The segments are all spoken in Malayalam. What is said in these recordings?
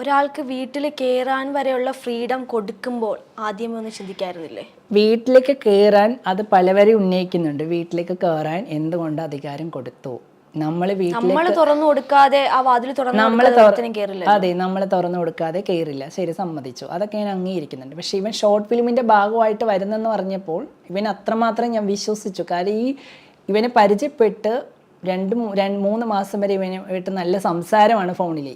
ഒരാൾക്ക് വീട്ടിൽ കയറാൻ വരെയുള്ള ഫ്രീഡം കൊടുക്കുമ്പോൾ ആദ്യമേ ഒന്ന് ചിന്തിക്കായിരുന്നില്ലേ? വീട്ടിലേക്ക് കയറാൻ അത് പലവരെ ഉന്നയിക്കുന്നുണ്ട്. വീട്ടിലേക്ക് കയറാൻ എന്തുകൊണ്ട് അധികാരം കൊടുത്തു? നമ്മൾ വീട്ടിൽ തുറന്നു കൊടുക്കാതെ ആ വാതിൽ തുറന്നു അതെ നമ്മൾ തുറന്നു കൊടുക്കാതെ കയറില്ല ശരി സമ്മതിച്ചു. അതൊക്കെ ഞാൻ അംഗീകരിക്കുന്നുണ്ട്. പക്ഷെ ഇവൻ ഷോർട്ട് ഫിലിമിന്റെ ഭാഗമായിട്ട് വരുന്നെന്ന് പറഞ്ഞപ്പോൾ ഇവൻ അത്രമാത്രം ഞാൻ വിശ്വസിച്ചു. കാരണം ഈ ഇവനെ പരിചയപ്പെട്ട് രണ്ട് മൂന്ന് മാസം വരെ ഇവനെ ആയിട്ട് നല്ല സംസാരമാണ് ഫോണിൽ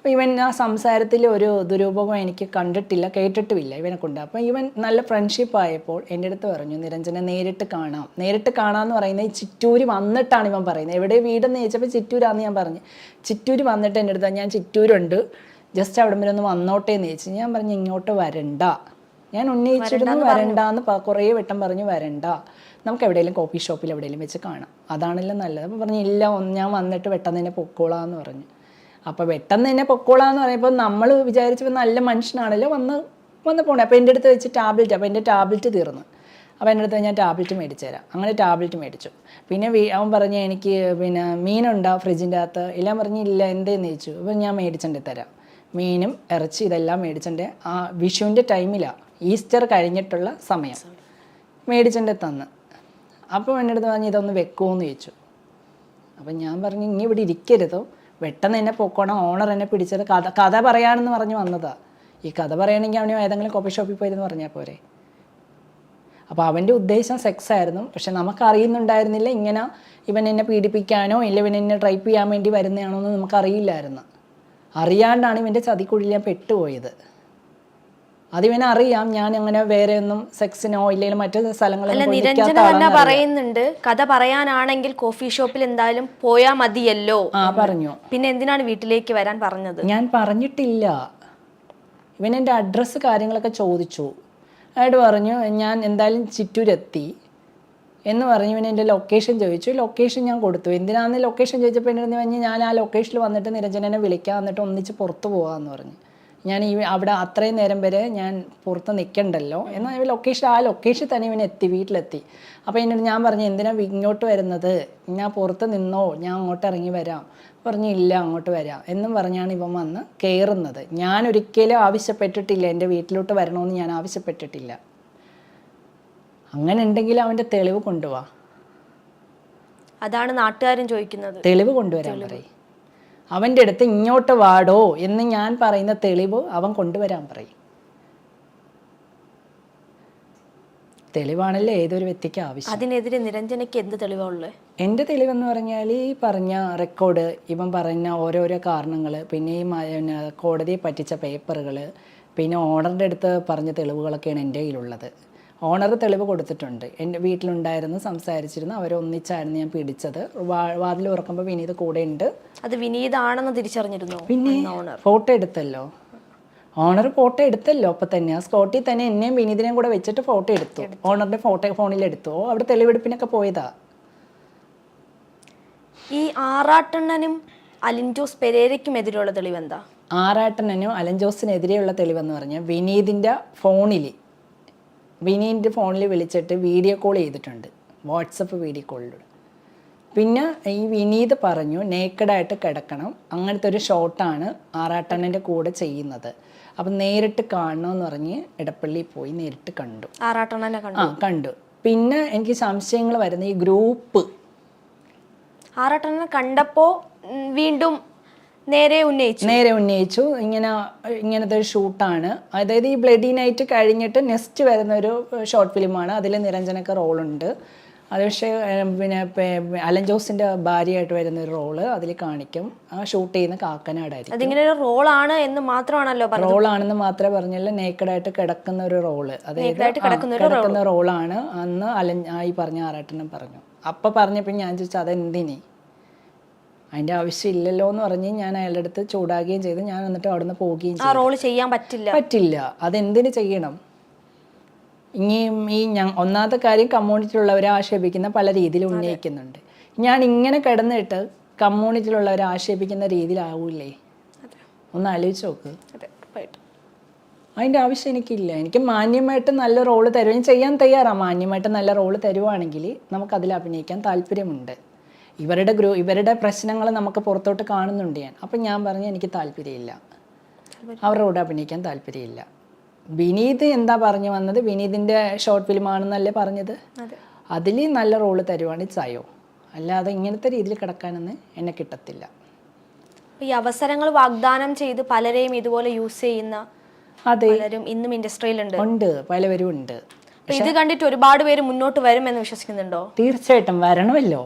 അപ്പോൾ ഇവൻ ആ സംസാരത്തിൽ ഒരു ദുരൂപകം എനിക്ക് കണ്ടിട്ടില്ല കേട്ടിട്ടുമില്ല ഇവനെ കൊണ്ട്. അപ്പോൾ ഇവൻ നല്ല ഫ്രണ്ട്ഷിപ്പ് ആയപ്പോൾ എന്റെ അടുത്ത് പറഞ്ഞു നിരഞ്ജനെ നേരിട്ട് കാണാം. നേരിട്ട് കാണാമെന്ന് പറയുന്നത് ഈ ചിറ്റൂര് വന്നിട്ടാണ് ഇവൻ പറയുന്നത്. എവിടെ വീടെന്ന് ചോദിച്ചപ്പോൾ ചിറ്റൂരാന്ന് ഞാൻ പറഞ്ഞു. ചിറ്റൂര് വന്നിട്ട് എന്റെ അടുത്ത് ഞാൻ ചിറ്റൂരുണ്ട്. ജസ്റ്റ് അവിടെ വരെ ഒന്ന് വന്നോട്ടെ എന്ന് ചോദിച്ചു. ഞാൻ പറഞ്ഞു ഇങ്ങോട്ട് വരണ്ട. ഞാൻ ഉന്നയിച്ചിരുന്നു വരണ്ട എന്ന് കുറേ വട്ടം പറഞ്ഞു വരണ്ട. നമുക്ക് എവിടെയെങ്കിലും കോഫി ഷോപ്പിൽ എവിടെയെങ്കിലും വെച്ച് കാണാം. അതാണല്ലോ നല്ലത്. അപ്പോൾ പറഞ്ഞു ഇല്ല ഒന്ന് ഞാൻ വന്നിട്ട് പെട്ടെന്ന് തന്നെ പൊക്കോളാം എന്ന് പറഞ്ഞു. അപ്പോൾ പെട്ടെന്ന് തന്നെ പൊക്കോളാന്ന് പറയുമ്പോൾ നമ്മൾ വിചാരിച്ചപ്പോൾ നല്ല മനുഷ്യനാണല്ലോ വന്ന് വന്ന് പോണേ. അപ്പോൾ എന്റെ അടുത്ത് വെച്ച് ടാബ്ലറ്റ് അപ്പോൾ എന്റെ ടാബ്ലറ്റ് തീർന്നു. അപ്പോൾ എന്റെ അടുത്ത് ഞാൻ ടാബ്ലറ്റ് മേടിച്ചു തരാം. അങ്ങനെ ടാബ്ലറ്റ് മേടിച്ചു. പിന്നെ അവൻ പറഞ്ഞ് എനിക്ക് പിന്നെ മീനുണ്ടോ ഫ്രിഡ്ജിന്റെ അകത്ത്. എല്ലാം പറഞ്ഞ് ഇല്ല എന്തേന്ന് ചോദിച്ചു. അപ്പോൾ ഞാൻ മേടിച്ചിട്ട് തരാം. മീനും ഇറച്ചി ഇതെല്ലാം മേടിച്ചിട്ട് ആ വിഷുവിന്റെ ടൈമിലാണ് ഈസ്റ്റർ കഴിഞ്ഞിട്ടുള്ള സമയം. മേടിച്ചിട്ട് തന്ന്. അപ്പോൾ എന്റെ അടുത്ത് പറഞ്ഞ് ഇതൊന്ന് വെക്കുമോ എന്ന് ചോദിച്ചു. അപ്പം ഞാൻ പറഞ്ഞു ഇനി ഇവിടെ ഇരിക്കരുതോ. പെട്ടെന്ന് എന്നെ പൊക്കോണം ഓണർ എന്നെ പിടിച്ചത് കഥ കഥ പറയാണെന്ന് പറഞ്ഞ് വന്നതാ. ഈ കഥ പറയണമെങ്കിൽ അവന് ഏതെങ്കിലും കോഫി ഷോപ്പിൽ പോയിരുന്നു പറഞ്ഞാൽ പോരെ. അപ്പോൾ അവന്റെ ഉദ്ദേശം സെക്സ് ആയിരുന്നു. പക്ഷെ നമുക്കറിയുന്നുണ്ടായിരുന്നില്ല ഇങ്ങനെ ഇവൻ എന്നെ പീഡിപ്പിക്കാനോ ഇല്ല ഇവൻ എന്നെ ട്രൈപ്പ് ചെയ്യാൻ വേണ്ടി വരുന്നതാണോ എന്ന് നമുക്കറിയില്ലായിരുന്നു. അറിയാണ്ടാണ് ഇവന്റെ ചതിക്കുള്ളിൽ ഞാൻ പെട്ടുപോയത്. അതിവനെ അറിയാം. ഞാൻ അങ്ങനെ വേറെ ഒന്നും സെക്സിനോ ഇല്ലെങ്കിൽ മറ്റു സ്ഥലങ്ങളിൽ പറയുന്നുണ്ട്. കഥ പറയാനാണെങ്കിൽ കോഫി ഷോപ്പിൽ എന്തായാലും പോയാ മതിയല്ലോ ആ പറഞ്ഞു. പിന്നെ എന്തിനാണ് വീട്ടിലേക്ക് വരാൻ പറഞ്ഞത്? ഞാൻ പറഞ്ഞിട്ടില്ല. ഇവൻ എന്റെ അഡ്രസ്സ് കാര്യങ്ങളൊക്കെ ചോദിച്ചു. അയാൾ പറഞ്ഞു ഞാൻ എന്തായാലും ചിറ്റൂരെത്തി. എന്ന് പറഞ്ഞു ഇവൻ എന്റെ ലൊക്കേഷൻ ചോദിച്ചു. ലൊക്കേഷൻ ഞാൻ കൊടുത്തു. എന്തിനാന്ന് ലൊക്കേഷൻ ചോദിച്ചപ്പോൾ എന്റെ പറഞ്ഞ് ഞാൻ ആ ലൊക്കേഷനിൽ വന്നിട്ട് നിരഞ്ജനെ വിളിക്കാം. എന്നിട്ട് ഒന്നിച്ച് പുറത്തു പോകാമെന്ന് പറഞ്ഞു. ഞാൻ ഈ അവിടെ അത്രയും നേരം വരെ ഞാൻ പുറത്ത് നിൽക്കണ്ടല്ലോ എന്നാൽ ലൊക്കേഷൻ ആ ലൊക്കേഷൻ തന്നെ ഇവനെ എത്തി വീട്ടിലെത്തി. അപ്പോൾ എന്നോട് ഞാൻ പറഞ്ഞു എന്തിനാ ഇങ്ങോട്ട് വരുന്നത്? ഞാൻ പുറത്ത് നിന്നോ? ഞാൻ അങ്ങോട്ട് ഇറങ്ങി വരാം. പറഞ്ഞു ഇല്ല അങ്ങോട്ട് വരാം. എന്നും പറഞ്ഞാണ് ഇവൻ വന്ന് കയറുന്നത് ഞാൻ ഒരിക്കലും ആവശ്യപ്പെട്ടിട്ടില്ല എന്റെ വീട്ടിലോട്ട് വരണമെന്ന് ഞാൻ ആവശ്യപ്പെട്ടിട്ടില്ല. അങ്ങനെ ഉണ്ടെങ്കിൽ അവന്റെ തെളിവ് കൊണ്ടുപോവാ അതാണ് നാട്ടുകാരും ചോദിക്കുന്നത്. തെളിവ് കൊണ്ടുവരാൻ പറയും. അവന്റെ അടുത്ത് ഇങ്ങോട്ട് വാടോ എന്ന് ഞാൻ പറയുന്ന തെളിവ് അവൻ കൊണ്ടുവരാൻ പറയും. തെളിവാണല്ലേ ഏതൊരു വ്യക്തിക്ക് ആവശ്യം? അതിനെതിരെ നിരഞ്ജനയ്ക്ക് എന്ത് തെളിവാണ് ഉള്ളത് എന്റെ തെളിവെന്ന് പറഞ്ഞാൽ ഈ പറഞ്ഞ റെക്കോർഡ് ഇവൻ പറഞ്ഞ ഓരോരോ കാരണങ്ങൾ പിന്നെ ഈ കോടതിയെ പറ്റിച്ച പേപ്പറുകൾ പിന്നെ ഓണറിന്റെ അടുത്ത് പറഞ്ഞ തെളിവുകളൊക്കെയാണ് എന്റെ കയ്യിലുള്ളത്. ഓണർ തെളിവ് കൊടുത്തിട്ടുണ്ട്. എന്റെ വീട്ടിലുണ്ടായിരുന്നു സംസാരിച്ചിരുന്നു അവരൊന്നിച്ചായിരുന്നു ഞാൻ പിടിച്ചത്. വാതിൽ ഉറക്കുമ്പോൾ വിനീത് കൂടെ ഉണ്ട്. അത് വിനീതാണെന്ന് തിരിച്ചറിഞ്ഞിരുന്നു? പിന്നെ ഫോട്ടോ എടുത്തല്ലോ. ഓണർ ഫോട്ടോ എടുത്തല്ലോ അപ്പൊ തന്നെ. ആ സ്കോട്ടിൽ തന്നെ എന്നെയും വിനീതിനെയും കൂടെ വെച്ചിട്ട് ഫോട്ടോ എടുത്തു. ഓണറിന്റെ ഫോട്ടോ ഫോണിൽ എടുത്തു. ഓ, അവിടെ തെളിവെടുപ്പിനൊക്കെ പോയതാ. ഈ ആറാട്ടണ്ണനും അലിൻ ജോസ് പെരേരയ്ക്കും എതിരെയുള്ള തെളിവ് എന്താ ആറാട്ടണ്ണനും അലൻ ജോസിനെതിരെയുള്ള തെളിവെന്ന് പറഞ്ഞാൽ വിനീതിന്റെ ഫോണിൽ വിനീതിന്റെ ഫോണിൽ വിളിച്ചിട്ട് വീഡിയോ കോൾ ചെയ്തിട്ടുണ്ട്. വാട്സപ്പ് വീഡിയോ കോളിലൂടെ. പിന്നെ ഈ വിനീത് പറഞ്ഞു നേക്കഡായിട്ട് കിടക്കണം. അങ്ങനത്തെ ഒരു ഷോട്ടാണ് ആറാട്ടണ്ണന്റെ കൂടെ ചെയ്യുന്നത്. അപ്പം നേരിട്ട് കാണണമെന്ന് പറഞ്ഞ് ഇടപ്പള്ളി പോയി നേരിട്ട് കണ്ടു. ആറാട്ടണ്ണനെ കണ്ടു. ആ കണ്ടു. പിന്നെ എനിക്ക് സംശയങ്ങൾ വരുന്ന ഈ ഗ്രൂപ്പ്. ആറാട്ടണ്ണനെ കണ്ടപ്പോൾ വീണ്ടും നേരെ ഉന്നയിച്ചു. നേരെ ഉന്നയിച്ചു. ഇങ്ങനെ ഇങ്ങനത്തെ ഒരു ഷൂട്ടാണ്. അതായത് ഈ ബ്ലഡി നൈറ്റ് കഴിഞ്ഞിട്ട് നെക്സ്റ്റ് വരുന്ന ഒരു ഷോർട്ട് ഫിലിമാണ്. അതിൽ നിരഞ്ജനക്ക് റോളുണ്ട്. അത് പക്ഷേ പിന്നെ അലൻ ജോസിന്റെ ഭാര്യയായിട്ട് വരുന്ന ഒരു റോൾ അതിൽ കാണിക്കും. ആ ഷൂട്ട് ചെയ്യുന്ന കാക്കനാടായിരിക്കും. അതിങ്ങനെ ഒരു റോളാണ് എന്ന് മാത്രമാണല്ലോ റോളാണെന്ന് മാത്രമേ പറഞ്ഞല്ലോ. നേക്കഡായിട്ട് കിടക്കുന്ന ഒരു റോൾ. അതായത് കിടക്കുന്ന റോളാണ്. അന്ന് അലൻ ആയി ഈ പറഞ്ഞ ആറാട്ടനും പറഞ്ഞു. അപ്പൊ പറഞ്ഞപ്പോൾ ഞാൻ ചോദിച്ചത് അതെന്തിനി? അതിന്റെ ആവശ്യമില്ലല്ലോ എന്ന് പറഞ്ഞ് ഞാൻ അയാളുടെ അടുത്ത് ചൂടാകുകയും ചെയ്ത്. ഞാൻ എന്നിട്ട് അവിടുന്ന് പോവുകയും ആ റോൾ ചെയ്യാൻ പറ്റില്ല. പറ്റില്ല. അതെന്തിന് ചെയ്യണം? ഇനിയും ഈ ഞാൻ ഒന്നാമത്തെ കാര്യം കമ്മ്യൂണിറ്റിയിലുള്ളവരെ ആക്ഷേപിക്കുന്ന പല രീതിയിൽ ഉന്നയിക്കുന്നുണ്ട്. ഞാൻ ഇങ്ങനെ കിടന്നിട്ട് കമ്മ്യൂണിറ്റിയിലുള്ളവരെ ആക്ഷേപിക്കുന്ന രീതിയിലാവൂലേ ഒന്ന് ആലോചിച്ച് നോക്ക്. അതിന്റെ ആവശ്യം എനിക്കില്ല. എനിക്ക് മാന്യമായിട്ട് നല്ല റോൾ തരുകയും ചെയ്യാൻ തയ്യാറാണ് മാന്യമായിട്ട് നല്ല റോൾ തരുവാണെങ്കിൽ നമുക്കതിൽ അഭിനയിക്കാൻ താല്പര്യമുണ്ട്. ഇവരുടെ ഗ്രൂ ഇവരുടെ പ്രശ്നങ്ങൾ നമുക്ക് പുറത്തോട്ട് കാണുന്നുണ്ട് ഞാൻ. അപ്പം ഞാൻ പറഞ്ഞു എനിക്ക് താല്പര്യമില്ല. അവരുടെ കൂടെ അഭിനയിക്കാൻ താല്പര്യമില്ല. വിനീത് എന്താ പറഞ്ഞു വന്നത്? വിനീതിന്റെ ഷോർട്ട് ഫിലിമാണെന്നല്ലേ പറഞ്ഞത്? അതെ. അതിൽ നല്ല റോൾ തരുവാണ് ചായോ. അല്ലാതെ ഇങ്ങനത്തെ രീതിയിൽ കിടക്കാനൊന്നും എന്നെ കിട്ടത്തില്ല. ഈ അവസരങ്ങൾ വാഗ്ദാനം ചെയ്ത് പലരെയും ഇതുപോലെ യൂസ് ചെയ്യുന്ന അതെ. പലരും ഇന്നും ഇൻഡസ്ട്രിയിലുണ്ട്. ഉണ്ട് പലവരും ഉണ്ട്. ഇത് കണ്ടിട്ട് ഒരുപാട് പേര് മുന്നോട്ട് വരുമെന്ന് വിശ്വസിക്കുന്നുണ്ടോ? തീർച്ചയായിട്ടും വരണമല്ലോ.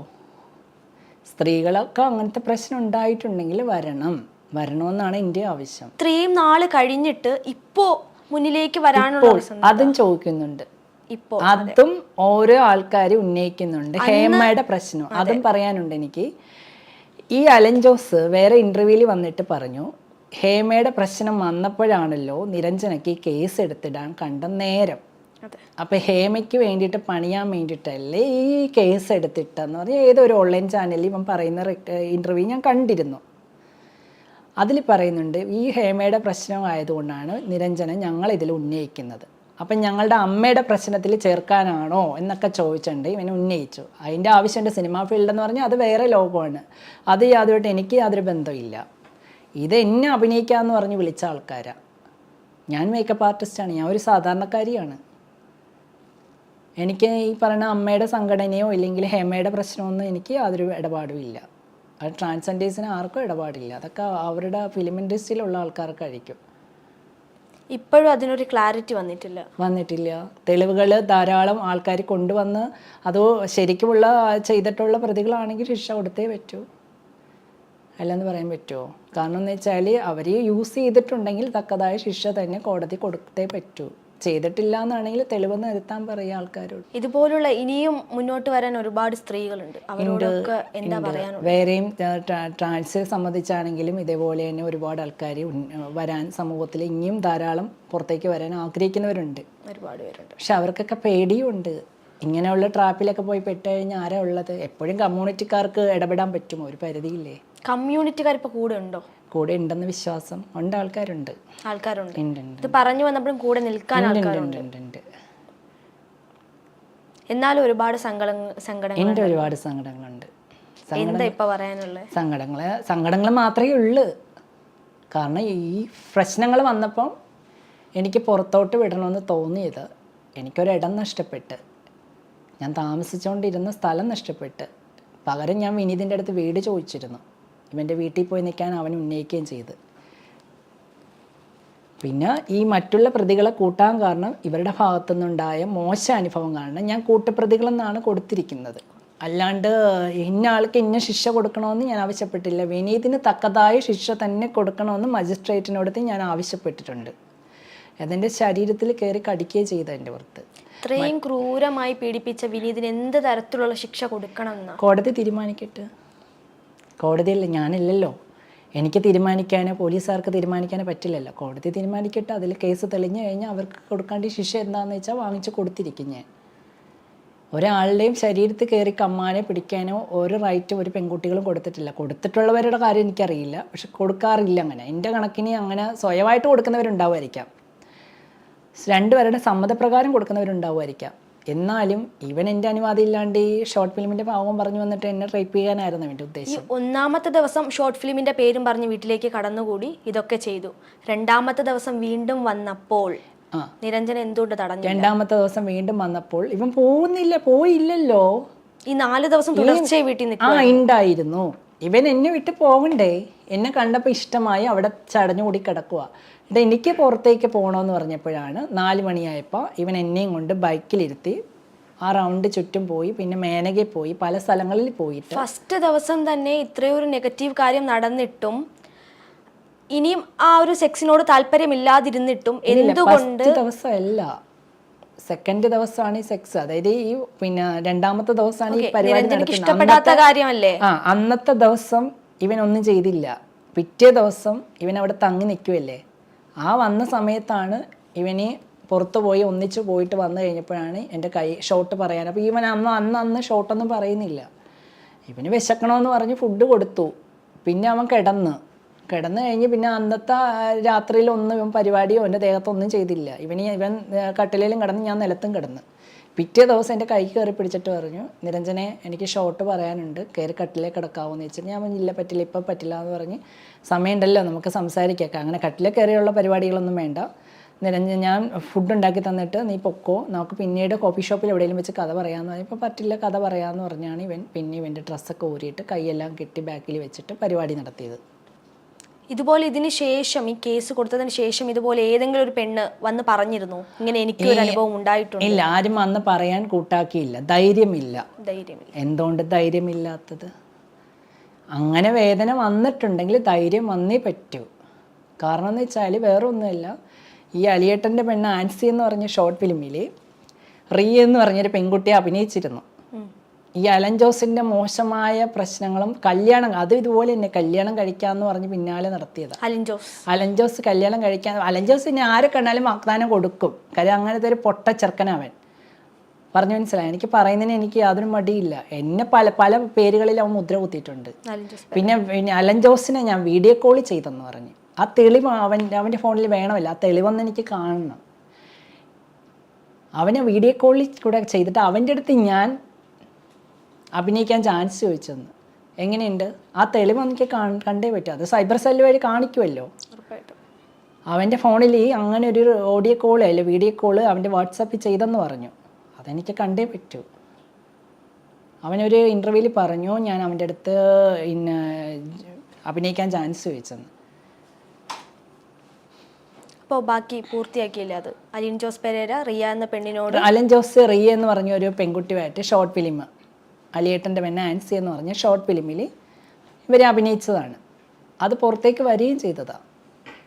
സ്ത്രീകളൊക്കെ അങ്ങനത്തെ പ്രശ്നം ഉണ്ടായിട്ടുണ്ടെങ്കിൽ വരണം. വരണമെന്നാണ് എന്റെ ആവശ്യം. ഇത്രയും നാൾ കഴിഞ്ഞിട്ട് ഇപ്പോ മുന്നിലേക്ക് വരാനുള്ള അതും ചോദിക്കുന്നുണ്ട്. ഇപ്പോ അതും ഓരോ ആൾക്കാർ ഉന്നയിക്കുന്നുണ്ട്. ഹേമയുടെ പ്രശ്നം. അതും. പറയാനുണ്ട് എനിക്ക്. ഈ അലൻ ജോസ് വേറെ ഇന്റർവ്യൂവിൽ വന്നിട്ട് പറഞ്ഞു ഹേമയുടെ പ്രശ്നം വന്നപ്പോഴാണല്ലോ നിരഞ്ജനയ്ക്ക് കേസ് എടുത്തിടാൻ കണ്ട നേരം. അതെ. അപ്പം ഹേമയ്ക്ക് വേണ്ടിയിട്ട് പണിയാൻ വേണ്ടിയിട്ടല്ലേ ഈ കേസ് എടുത്തിട്ടെന്ന് പറഞ്ഞാൽ ഏതൊരു ഓൺലൈൻ ചാനലിൽ ഇവൻ പറയുന്ന ഇന്റർവ്യൂ ഞാൻ കണ്ടിരുന്നു. അതിൽ പറയുന്നുണ്ട് ഈ ഹേമയുടെ പ്രശ്നമായതുകൊണ്ടാണ് നിരഞ്ജന ഞങ്ങൾ ഇതിൽ ഉന്നയിക്കുന്നത്. അപ്പം ഞങ്ങളുടെ അമ്മയുടെ പ്രശ്നത്തിൽ ചേർക്കാനാണോ? എന്നൊക്കെ ചോദിച്ചിട്ടുണ്ട് ഇവനെ ഉന്നയിച്ചു. അതിന്റെ ആവശ്യമുണ്ട് സിനിമാ ഫീൽഡ് എന്ന് പറഞ്ഞാൽ അത് വേറെ ലോകമാണ്. അത് യാതൊരുമായിട്ട് എനിക്ക് യാതൊരു ബന്ധമില്ല ഇത് എന്നെ അഭിനയിക്കാമെന്ന് പറഞ്ഞ് വിളിച്ച ആൾക്കാരാണ് ഞാൻ മേക്കപ്പ് ആർട്ടിസ്റ്റാണ് ഞാൻ ഒരു സാധാരണക്കാരിയാണ്. എനിക്ക് ഈ പറയുന്ന അമ്മയുടെ സംഘടനയോ ഇല്ലെങ്കിൽ ഹേമയുടെ പ്രശ്നമൊന്നും എനിക്ക് യാതൊരു ഇടപാടും ഇല്ല. അത് ട്രാൻസ്ജെൻഡേഴ്സിന് ആർക്കും ഇടപാടില്ല. അതൊക്കെ അവരുടെ ഫിലിം ഇൻഡസ്ട്രിയിലുള്ള ആൾക്കാർക്കായിരിക്കും ഇപ്പോഴും അതിനൊരു ക്ലാരിറ്റി വന്നിട്ടില്ല. വന്നിട്ടില്ല. തെളിവുകൾ ധാരാളം ആൾക്കാർ കൊണ്ടുവന്ന് അതോ ശരിക്കുമുള്ള ചെയ്തിട്ടുള്ള പ്രതികളാണെങ്കിൽ ശിക്ഷ കൊടുത്തേ പറ്റൂ. അല്ലെന്ന് പറയാൻ പറ്റുമോ കാരണം എന്ന് വെച്ചാൽ അവർ യൂസ് ചെയ്തിട്ടുണ്ടെങ്കിൽ തക്കതായ ശിക്ഷ തന്നെ കോടതി കൊടുത്തേ പറ്റൂ. ചെയ്തിട്ടില്ല എന്നാണെങ്കിൽ തെളിവെന്ന് എത്താൻ പറയുക ആൾക്കാരോട്. ഇതുപോലുള്ള ഇനിയും മുന്നോട്ട് വരാൻ ഒരുപാട് സ്ത്രീകളുണ്ട്. അവരോടൊക്കെ എന്താ പറയാനുള്ളത്? വേറെയും ട്രാൻസ് സംബന്ധിച്ചാണെങ്കിലും ഇതേപോലെ തന്നെ ഒരുപാട് ആൾക്കാർ വരാൻ സമൂഹത്തിൽ ഇനിയും ധാരാളം പുറത്തേക്ക് വരാൻ ആഗ്രഹിക്കുന്നവരുണ്ട്. ഒരുപാട് പേരുണ്ട്. പക്ഷെ അവർക്കൊക്കെ പേടിയുണ്ട്. ഇങ്ങനെയുള്ള ട്രാപ്പിലൊക്കെ പോയി പെട്ട് കഴിഞ്ഞാൽ ആരാ ഉള്ളത്? എപ്പോഴും കമ്മ്യൂണിറ്റിക്കാർക്ക് ഇടപെടാൻ പറ്റുമോ? ഒരു പരിധിയില്ലേ? കമ്മ്യൂണിറ്റിക്കാർ ഇപ്പൊ കൂടെ ഉണ്ടോ? കൂടെ ഉണ്ടെന്ന് വിശ്വാസം ഉണ്ട് ആൾക്കാരുണ്ട്. ആൾക്കാരുണ്ട്. ഉണ്ട് ഇത് പറഞ്ഞു വന്നപ്പോഴും കൂടെ നിൽക്കാൻ ആൾക്കാരുണ്ട്. ഉണ്ട് എന്നാലും ഒരുപാട് സങ്കട സങ്കടങ്ങൾ എന്റെ ഒരുപാട് സങ്കടങ്ങളുണ്ട്. എന്താ ഇപ്പൊ പറയാനുള്ളത് സങ്കടങ്ങൾ സങ്കടങ്ങൾ മാത്രമേ ഉള്ളൂ. കാരണം ഈ പ്രശ്നങ്ങൾ വന്നപ്പം എനിക്ക് പുറത്തോട്ട് വിടണമെന്ന് തോന്നിയത് എനിക്കൊരിടം നഷ്ടപ്പെട്ട്. ഞാൻ താമസിച്ചുകൊണ്ടിരുന്ന സ്ഥലം നഷ്ടപ്പെട്ട്. പകരം ഞാൻ വിനീതിന്റെ അടുത്ത് വീട് ചോദിച്ചിരുന്നു. ഇവന്റെ വീട്ടിൽ പോയി നിൽക്കാൻ അവൻ ഉന്നയിക്കുകയും ചെയ്ത്. പിന്നെ ഈ മറ്റുള്ള പ്രതികളെ കൂട്ടാൻ കാരണം ഇവരുടെ ഭാഗത്തുനിന്നുണ്ടായ മോശ അനുഭവം കാരണം ഞാൻ കൂട്ടപ്രതികളെന്നാണ് കൊടുത്തിരിക്കുന്നത്. അല്ലാണ്ട് ഇന്ന ആൾക്ക് ഇന്ന ശിക്ഷ കൊടുക്കണമെന്ന് ഞാൻ ആവശ്യപ്പെട്ടില്ല. വിനീതിന് തക്കതായ ശിക്ഷ തന്നെ കൊടുക്കണമെന്ന് മജിസ്ട്രേറ്റിനോടത്ത് ഞാൻ ആവശ്യപ്പെട്ടിട്ടുണ്ട്. അതെന്റെ ശരീരത്തിൽ കയറി കടിക്കുകയും ചെയ്തു എന്റെ പുറത്ത്. ഇത്രയും ക്രൂരമായി പീഡിപ്പിച്ച വിനീതിന് എന്ത് തരത്തിലുള്ള ശിക്ഷ കൊടുക്കണം കോടതി തീരുമാനിക്കട്ടെ. കോടതിയല്ല? ഞാനില്ലല്ലോ. എനിക്ക് തീരുമാനിക്കാനോ പോലീസുകാർക്ക് തീരുമാനിക്കാനോ പറ്റില്ലല്ലോ. കോടതി തീരുമാനിക്കട്ടെ. അതിൽ കേസ് തെളിഞ്ഞു കഴിഞ്ഞാൽ അവർക്ക് കൊടുക്കേണ്ട ശിക്ഷ എന്താണെന്ന് വെച്ചാൽ വാങ്ങിച്ച് കൊടുത്തിരിക്കും ഞാൻ. ഒരാളുടെയും ശരീരത്തിൽ കയറി കമ്മാനെ പിടിക്കാനോ ഒരു റൈറ്റും ഒരു പെൺകുട്ടികളും കൊടുത്തിട്ടില്ല. കൊടുത്തിട്ടുള്ളവരുടെ കാര്യം എനിക്കറിയില്ല. പക്ഷെ കൊടുക്കാറില്ല അങ്ങനെ. എന്റെ കണക്കിന് അങ്ങനെ സ്വയമായിട്ട് കൊടുക്കുന്നവരുണ്ടാവുമായിരിക്കാം. രണ്ടുപേരുടെ സമ്മതപ്രകാരം കൊടുക്കുന്നവരുണ്ടാവുമായിരിക്കാം. എന്നാലും ഇവൻ എന്റെ അനുവാദം ഇല്ലാണ്ട് ഈ ഷോർട്ട് ഫിലിമിന്റെ ഭാവം പറഞ്ഞു വന്നിട്ട് എന്നെ റേപ്പ് ചെയ്യാനായിരുന്നു എന്റെ ഉദ്ദേശം. ഒന്നാമത്തെ ദിവസം ഷോർട്ട് ഫിലിമിന്റെ പേരും പറഞ്ഞ് വീട്ടിലേക്ക് കടന്നുകൂടി ഇതൊക്കെ ചെയ്തു. രണ്ടാമത്തെ ദിവസം വീണ്ടും വന്നപ്പോൾ ആ. നിരഞ്ജൻ എന്തുകൊണ്ട് തടഞ്ഞു രണ്ടാമത്തെ ദിവസം വീണ്ടും വന്നപ്പോൾ ഇവൻ പോകുന്നില്ല പോയില്ലല്ലോ. ഈ നാല് ദിവസം തുടർച്ചയായി വീട്ടിൽ നിൽക്കും ആ ഉണ്ടായിരുന്നു. ഇവൻ എന്നെ വിട്ട് പോകണ്ടേ എന്നെ കണ്ടപ്പോൾ ഇഷ്ടമായി അവിടെ ചടഞ്ഞുകൂടി കിടക്കുക എന്നിട്ട് എനിക്ക് പുറത്തേക്ക് പോകണമെന്ന് പറഞ്ഞപ്പോഴാണ് നാല് മണിയായപ്പോൾ ഇവൻ എന്നെയും കൊണ്ട് ബൈക്കിലിരുത്തി ആ റൗണ്ട് ചുറ്റും പോയി പിന്നെ മേനകെ പോയി പല സ്ഥലങ്ങളിൽ പോയിട്ട്. ഫസ്റ്റ് ദിവസം തന്നെ ഇത്രയൊരു ഒരു നെഗറ്റീവ് കാര്യം നടന്നിട്ടും ഇനിയും ആ ഒരു സെക്സിനോട് താല്പര്യമില്ലാതിരുന്നിട്ടും എന്തുകൊണ്ട് ദിവസമല്ല. സെക്കൻഡ് ദിവസമാണ് ഈ സെക്സ് അതായത് ഈ പിന്നെ രണ്ടാമത്തെ ദിവസമാണ് ഈ പരിപാടി കാര്യമല്ലേ? ആ അന്നത്തെ ദിവസം ഇവൻ ഒന്നും ചെയ്തില്ല. പിറ്റേ ദിവസം ഇവൻ അവിടെ തങ്ങി നിൽക്കുമല്ലേ ആ വന്ന സമയത്താണ് ഇവന് പുറത്തു പോയി ഒന്നിച്ചു പോയിട്ട് വന്നു കഴിഞ്ഞപ്പോഴാണ് എന്റെ കൈ ഷോട്ട് പറയാൻ. അപ്പോൾ ഇവൻ അന്ന് അന്ന് അന്ന് ഷോട്ടൊന്നും പറയുന്നില്ല. ഇവന് വിശക്കണമെന്ന് പറഞ്ഞ് ഫുഡ് കൊടുത്തു. പിന്നെ അവൻ കിടന്ന്. കിടന്നു കഴിഞ്ഞ് പിന്നെ അന്നത്തെ രാത്രിയിൽ ഒന്നും പരിപാടിയോ എന്റെ ദേഹത്തൊന്നും ചെയ്തില്ല. ഇവന് ഇവൻ കട്ടിലേലും കിടന്ന് ഞാൻ നിലത്തും കിടന്ന്. പിറ്റേ ദിവസം എന്റെ കൈ കയറി പിടിച്ചിട്ട് പറഞ്ഞു നിരഞ്ജനെ എനിക്ക് ഷോർട്ട് പറയാനുണ്ട്. കയറി കട്ടിലേക്ക് കിടക്കാവോന്ന് വെച്ചാൽ ഞാൻ ഇല്ല പറ്റില്ല ഇപ്പം പറ്റില്ല എന്ന് പറഞ്ഞ് സമയമുണ്ടല്ലോ നമുക്ക് സംസാരിക്കാം. അങ്ങനെ കട്ടിലേ കയറിയുള്ള പരിപാടികളൊന്നും വേണ്ട. നിരഞ്ജൻ ഞാൻ ഫുഡ് ഉണ്ടാക്കി തന്നിട്ട് നീ പൊക്കോ നമുക്ക് പിന്നീട് കോഫി ഷോപ്പിൽ എവിടെയെങ്കിലും വെച്ച് കഥ പറയാമെന്ന് പറഞ്ഞപ്പോൾ പറ്റില്ല കഥ പറയാമെന്ന് പറഞ്ഞാണ് ഇവൻ പിന്നെ ഇവന്റെ ഡ്രസ്സൊക്കെ ഊരിയിട്ട് കൈയെല്ലാം കെട്ടി ബാക്കിൽ വെച്ചിട്ട് പരിപാടി നടത്തിയത്. ഇതുപോലെ ഇതിന് ശേഷം ഈ കേസ് കൊടുത്തതിന് ശേഷം ഇതുപോലെ ഏതെങ്കിലും ഒരു പെണ്ണ് വന്ന് പറഞ്ഞിരുന്നു? ഇങ്ങനെ എനിക്ക് ഒരു അനുഭവം ഉണ്ടായിട്ടുണ്ട്. ഇല്ല ആരും വന്ന് പറയാൻ കൂട്ടാക്കിയില്ല. ധൈര്യമില്ല. ധൈര്യമില്ല. എന്തുകൊണ്ട് ധൈര്യമില്ലാത്തത്? അങ്ങനെ വേദന വന്നിട്ടുണ്ടെങ്കിൽ ധൈര്യം വന്നേ പറ്റൂ. കാരണം എന്ന് വെച്ചാൽ വേറെ ഒന്നുമില്ല ഈ അലിയേട്ടന്റെ പെണ്ണ് ആൻസി എന്ന് പറഞ്ഞ ഷോർട്ട് ഫിലിമിൽ റീ എന്ന് പറഞ്ഞൊരു പെൺകുട്ടിയെ അഭിനയിച്ചിരുന്നു. ഈ അലൻ ജോസിന്റെ മോശമായ പ്രശ്നങ്ങളും കല്യാണം അത് ഇതുപോലെ തന്നെ കല്യാണം കഴിക്കാന്ന് പറഞ്ഞ് പിന്നാലെ നടത്തിയത്. അലൻ ജോസ്. അലൻ ജോസ് കല്യാണം കഴിക്കാൻ അലൻ ജോസ് ഇനി ആരെ കണ്ടാലും വാഗ്ദാനം കൊടുക്കും. കാര്യം അങ്ങനത്തെ ഒരു പൊട്ട ചെറുക്കനവൻ പറഞ്ഞു മനസ്സിലായി? എനിക്ക് പറയുന്നതിന് എനിക്ക് യാതൊരു മടിയില്ല. എന്നെ പല പല പേരുകളിൽ അവൻ മുദ്ര കുത്തിയിട്ടുണ്ട്. പിന്നെ പിന്നെ അലൻ ജോസിനെ ഞാൻ വീഡിയോ കോൾ ചെയ്തെന്ന് പറഞ്ഞ്. ആ തെളിവ് അവൻ അവന്റെ ഫോണിൽ വേണമല്ല. ആ തെളിവൊന്ന് എനിക്ക് കാണണം. അവനെ വീഡിയോ കോളിൽ കൂടെ ചെയ്തിട്ട് അവന്റെ അടുത്ത് ഞാൻ അഭിനയിക്കാൻ ചാൻസ് ചോദിച്ചെന്ന്. എങ്ങനെയുണ്ട്? ആ തെളിവ് എനിക്ക് കണ്ടേ പറ്റും. അത് സൈബർ സെല്ല് വഴി കാണിക്കുമല്ലോ അവന്റെ ഫോണിൽ ഈ അങ്ങനെ ഒരു ഓഡിയോ കോൾ അല്ല വീഡിയോ കോൾ അവന്റെ വാട്സാപ്പിൽ ചെയ്തെന്ന് പറഞ്ഞു. അതെനിക്ക് കണ്ടേ പറ്റൂ. അവനൊരു ഇന്റർവ്യൂവിൽ പറഞ്ഞു ഞാൻ അവന്റെ അടുത്ത് പിന്നെ അഭിനയിക്കാൻ ചാൻസ് ചോദിച്ചെന്ന്. അപ്പോൾ ബാക്കി പൂർത്തിയാക്കിയില്ല അത്? അലിൻ ജോസ് പെരേര റിയ എന്ന പെണ്ണിനോട് അലൻ ജോസ് റിയ എന്ന് പറഞ്ഞ ഒരു പെൺകുട്ടിയുമായിട്ട് ഷോർട്ട് ഫിലിം അലിയേട്ടന്റെ പെണ്ണ ആൻസി എന്ന് പറഞ്ഞ ഷോർട്ട് ഫിലിമിൽ ഇവർ അഭിനയിച്ചതാണ്. അത് പുറത്തേക്ക് വരികയും ചെയ്തതാണ്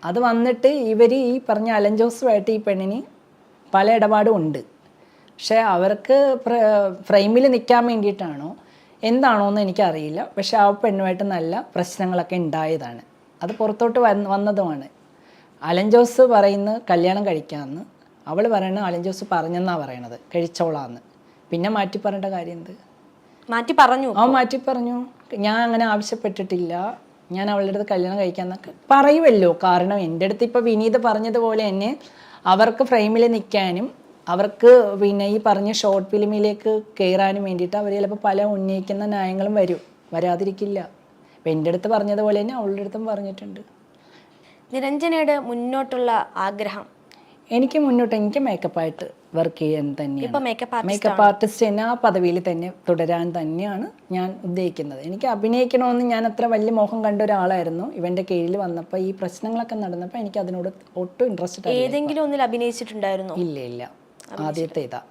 അത് വന്നിട്ട് ഇവർ ഈ പറഞ്ഞ അലൻ ജോസുമായിട്ട് ഈ പെണ്ണിന് പല ഇടപാടും ഉണ്ട്. പക്ഷേ അവർക്ക് ഫ്രെയിമിൽ നിൽക്കാൻ വേണ്ടിയിട്ടാണോ എന്താണോ എന്ന് എനിക്കറിയില്ല. പക്ഷേ ആ പെണ്ണുമായിട്ട് നല്ല പ്രശ്നങ്ങളൊക്കെ ഉണ്ടായതാണ്. അത് പുറത്തോട്ട് വന്ന് വന്നതുമാണ്. അലൻ ജോസ് പറയുന്ന കല്യാണം കഴിക്കാമെന്ന്. അവൾ പറയണ അലൻ ജോസ് പറഞ്ഞെന്നാണ് പറയണത്. കഴിച്ചോളാന്ന് പിന്നെ മാറ്റി പറയേണ്ട കാര്യം എന്ത്? മാറ്റി പറഞ്ഞു അവൻ മാറ്റി പറഞ്ഞു. ഞാൻ അങ്ങനെ ആവശ്യപ്പെട്ടിട്ടില്ല. ഞാൻ അവളുടെ അടുത്ത് കല്യാണം കഴിക്കാൻ പറയുമല്ലോ കാരണം എന്റെ അടുത്ത് ഇപ്പോൾ വിനീത പറഞ്ഞതുപോലെ തന്നെ അവർക്ക് ഫ്രെയിമിൽ നിൽക്കാനും അവർക്ക് പിന്നെ ഈ പറഞ്ഞ ഷോർട്ട് ഫിലിമിലേക്ക് കയറാനും വേണ്ടിയിട്ട് അവർ ചിലപ്പോൾ പല ഉന്നയിക്കുന്ന ന്യായങ്ങളും വരും. വരാതിരിക്കില്ല. അപ്പം എന്റെ അടുത്ത് പറഞ്ഞതുപോലെ തന്നെ അവളുടെ അടുത്തും പറഞ്ഞിട്ടുണ്ട്. നിരഞ്ജനയുടെ മുന്നോട്ടുള്ള ആഗ്രഹം. എനിക്ക് മുന്നോട്ട് എനിക്ക് മേക്കപ്പായിട്ട് വർക്ക് ചെയ്യാൻ തന്നെയാണ്. മേക്കപ്പ് ആർട്ടിസ്റ്റ് തന്നെ ആ പദവിയിൽ തന്നെ തുടരാൻ തന്നെയാണ് ഞാൻ ഉദ്ദേശിക്കുന്നത്. എനിക്ക് അഭിനയിക്കണമെന്ന് ഞാൻ അത്ര വലിയ മോഹം കണ്ട ഒരാളായിരുന്നു. ഇവന്റെ കീഴിൽ വന്നപ്പോൾ ഈ പ്രശ്നങ്ങളൊക്കെ നടന്നപ്പോൾ എനിക്ക് അതിനോട് ഒട്ടും ഇൻട്രസ്റ്റ് ഏതെങ്കിലും ഒന്നിൽ അഭിനയിച്ചിട്ടുണ്ടായിരുന്നു? ഇല്ല ഇല്ല. ആദ്യത്തെ ഇതാ.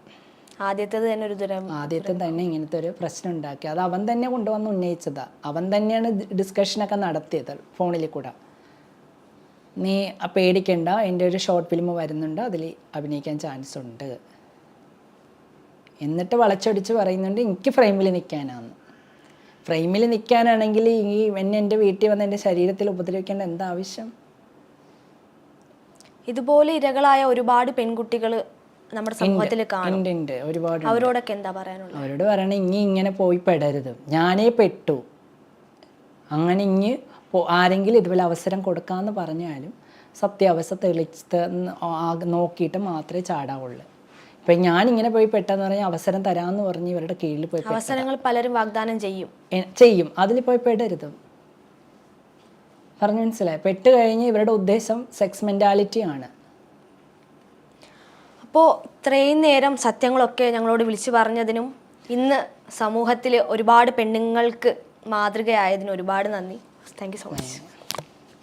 ആദ്യത്തേത് തന്നെ ഒരു ദുരം ആദ്യത്തെ തന്നെ ഇങ്ങനത്തെ ഒരു പ്രശ്നം ഉണ്ടാക്കി. അത് അവൻ തന്നെ കൊണ്ടുവന്ന് ഉന്നയിച്ചതാ. അവൻ തന്നെയാണ് ഡിസ്കഷനൊക്കെ നടത്തിയത് ഫോണിൽ കൂടെ. നീ പേടിക്കണ്ട എന്റെ ഒരു ഷോർട്ട് ഫിലിം വരുന്നുണ്ട് അതിൽ അഭിനയിക്കാൻ ചാൻസ് ഉണ്ട്. എന്നിട്ട് വളച്ചൊടിച്ച് പറയുന്നുണ്ട് എനിക്ക് ഫ്രെയിമിൽ നിൽക്കാനാണ് ഫ്രെയിമിൽ നിൽക്കാനാണെങ്കിൽ ഈ എന്നെ എന്റെ വീട്ടിൽ വന്ന് എന്റെ ശരീരത്തിൽ ഉപദ്രവിക്കേണ്ട എന്താവശ്യം ഇതുപോലെ ഇരകളായ ഒരുപാട് പെൺകുട്ടികൾ നമ്മുടെ സമൂഹത്തിൽ ഒരുപാട് അവരോടൊക്കെ എന്താ പറയാനുള്ളത്? അവരോട് പറയണ ഇനി ഇങ്ങനെ പോയി പെടരുത്. ഞാനേ പെട്ടു. അങ്ങനെ ഇനി പോ- ആരെങ്കിലും ഇതുപോലെ അവസരം കൊടുക്കാമെന്ന് പറഞ്ഞാലും സത്യാവസ്ഥ തെളിച്ച് നോക്കിയിട്ട് മാത്രമേ ചാടാവുള്ളൂ. ഇപ്പം ഞാനിങ്ങനെ പോയി പെട്ടെന്ന് പറഞ്ഞാൽ അവസരം തരാമെന്ന് പറഞ്ഞ് ഇവരുടെ കീഴിൽ പോയി അവസരങ്ങൾ പലരും വാഗ്ദാനം ചെയ്യും. ചെയ്യും. അതിൽ പോയി പെടരുത്. പറഞ്ഞു മനസ്സിലായി? പെട്ട് കഴിഞ്ഞ് ഇവരുടെ ഉദ്ദേശം സെക്സ് മെന്റാലിറ്റി ആണ്. അപ്പോൾ ഇത്രയും നേരം സത്യങ്ങളൊക്കെ ഞങ്ങളോട് വിളിച്ചു പറഞ്ഞതിനും ഇന്ന് സമൂഹത്തിൽ ഒരുപാട് പെണ്ണുങ്ങൾക്ക് മാതൃകയായതിനും ഒരുപാട് നന്ദി. Thank you so much